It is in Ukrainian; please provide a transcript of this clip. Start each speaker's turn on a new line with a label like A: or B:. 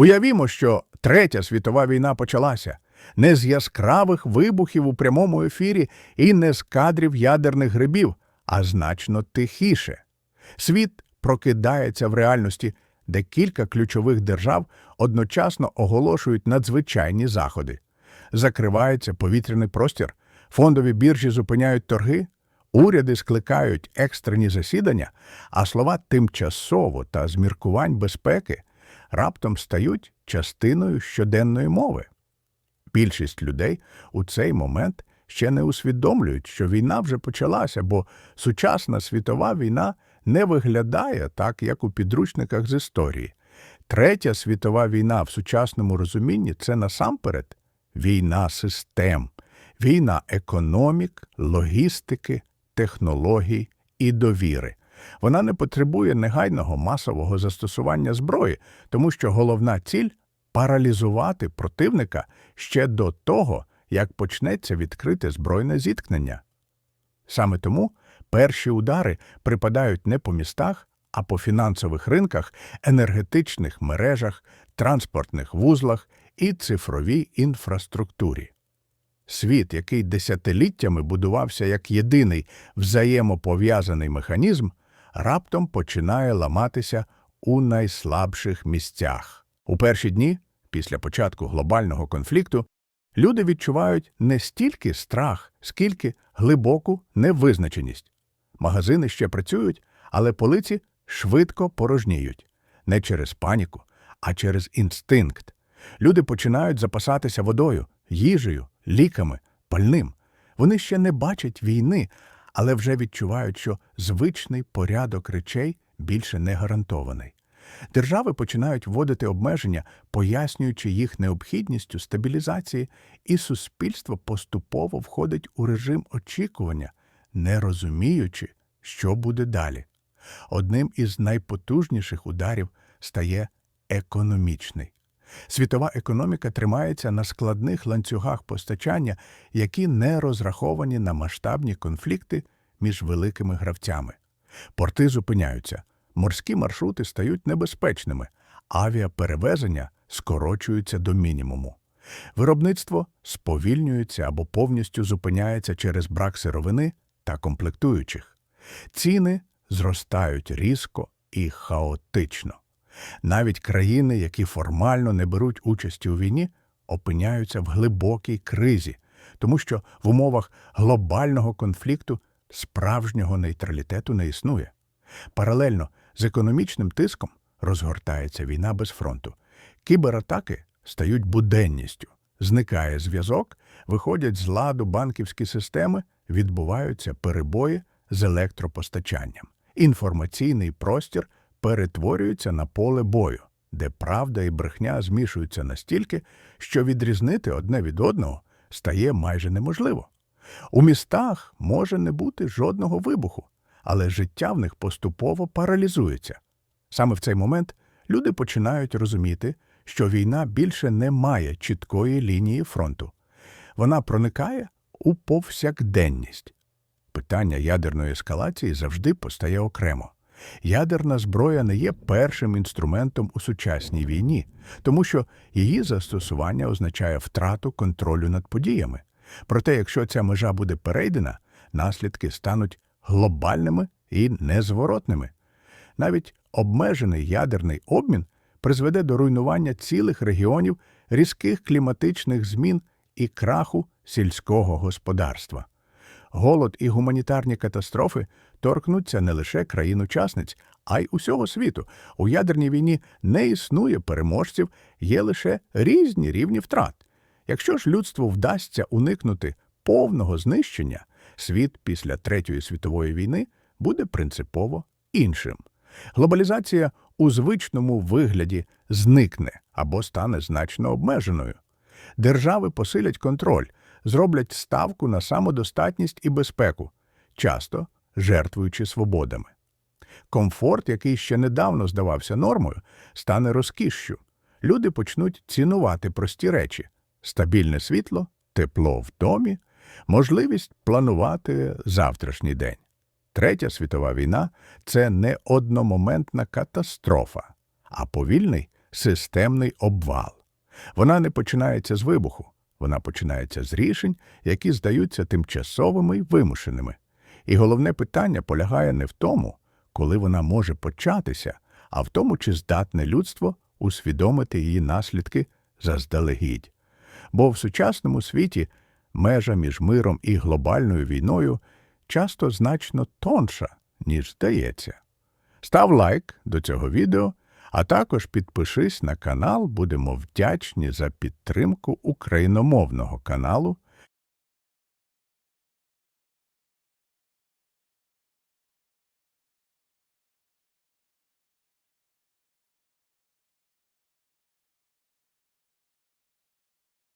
A: Уявімо, що Третя світова війна почалася не з яскравих вибухів у прямому ефірі і не з кадрів ядерних грибів, а значно тихіше. Світ прокидається в реальності, де кілька ключових держав одночасно оголошують надзвичайні заходи. Закривається повітряний простір, фондові біржі зупиняють торги, уряди скликають екстрені засідання, а слова тимчасово та з міркувань безпеки раптом стають частиною щоденної мови. Більшість людей у цей момент ще не усвідомлюють, що війна вже почалася, бо сучасна світова війна не виглядає так, як у підручниках з історії. Третя світова війна в сучасному розумінні це насамперед війна систем, війна економік, логістики, технологій і довіри. Вона не потребує негайного масового застосування зброї, тому що головна ціль паралізувати противника ще до того, як почнеться відкрите збройне зіткнення. Саме тому перші удари припадають не по містах, а по фінансових ринках, енергетичних мережах, транспортних вузлах і цифровій інфраструктурі. Світ, який десятиліттями будувався як єдиний взаємопов'язаний механізм, раптом починає ламатися у найслабших місцях. У перші дні, після початку глобального конфлікту, люди відчувають не стільки страх, скільки глибоку невизначеність. Магазини ще працюють, але полиці швидко порожніють. Не через паніку, а через інстинкт. Люди починають запасатися водою, їжею, ліками, пальним. Вони ще не бачать війни, але вже відчувають, що звичний порядок речей більше не гарантований. Держави починають вводити обмеження, пояснюючи їх необхідністю стабілізації, і суспільство поступово входить у режим очікування, не розуміючи, що буде далі. Одним із найпотужніших ударів стає економічний. Світова економіка тримається на складних ланцюгах постачання, які не розраховані на масштабні конфлікти між великими гравцями. Порти зупиняються, морські маршрути стають небезпечними, авіаперевезення скорочуються до мінімуму. Виробництво сповільнюється або повністю зупиняється через брак сировини та комплектуючих. Ціни зростають різко і хаотично. Навіть країни, які формально не беруть участі у війні, опиняються в глибокій кризі, тому що в умовах глобального конфлікту справжнього нейтралітету не існує. Паралельно з економічним тиском розгортається війна без фронту. Кібератаки стають буденністю, зникає зв'язок, виходять з ладу банківські системи, відбуваються перебої з електропостачанням. Інформаційний простір перетворюється на поле бою, де правда і брехня змішуються настільки, що відрізнити одне від одного стає майже неможливо. У містах може не бути жодного вибуху, але життя в них поступово паралізується. Саме в цей момент люди починають розуміти, що війна більше не має чіткої лінії фронту. Вона проникає у повсякденність. Питання ядерної ескалації завжди постає окремо. Ядерна зброя не є першим інструментом у сучасній війні, тому що її застосування означає втрату контролю над подіями. Проте, якщо ця межа буде перейдена, наслідки стануть глобальними і незворотними. Навіть обмежений ядерний обмін призведе до руйнування цілих регіонів, різких кліматичних змін і краху сільського господарства. Голод і гуманітарні катастрофи торкнуться не лише країн-учасниць, а й усього світу. У ядерній війні не існує переможців, є лише різні рівні втрат. Якщо ж людству вдасться уникнути повного знищення, світ після Третьої світової війни буде принципово іншим. Глобалізація у звичному вигляді зникне або стане значно обмеженою. Держави посилять контроль, зроблять ставку на самодостатність і безпеку, часто жертвуючи свободами. Комфорт, який ще недавно здавався нормою, стане розкішшю. Люди почнуть цінувати прості речі стабільне світло, тепло в домі, можливість планувати завтрашній день. Третя світова війна це не одномоментна катастрофа, а повільний системний обвал. Вона не починається з вибуху, вона починається з рішень, які здаються тимчасовими й вимушеними. І головне питання полягає не в тому, коли вона може початися, а в тому, чи здатне людство усвідомити її наслідки заздалегідь. Бо в сучасному світі межа між миром і глобальною війною часто значно тонша, ніж здається. Став лайк до цього відео, а також підпишись на канал, будемо вдячні за підтримку україномовного каналу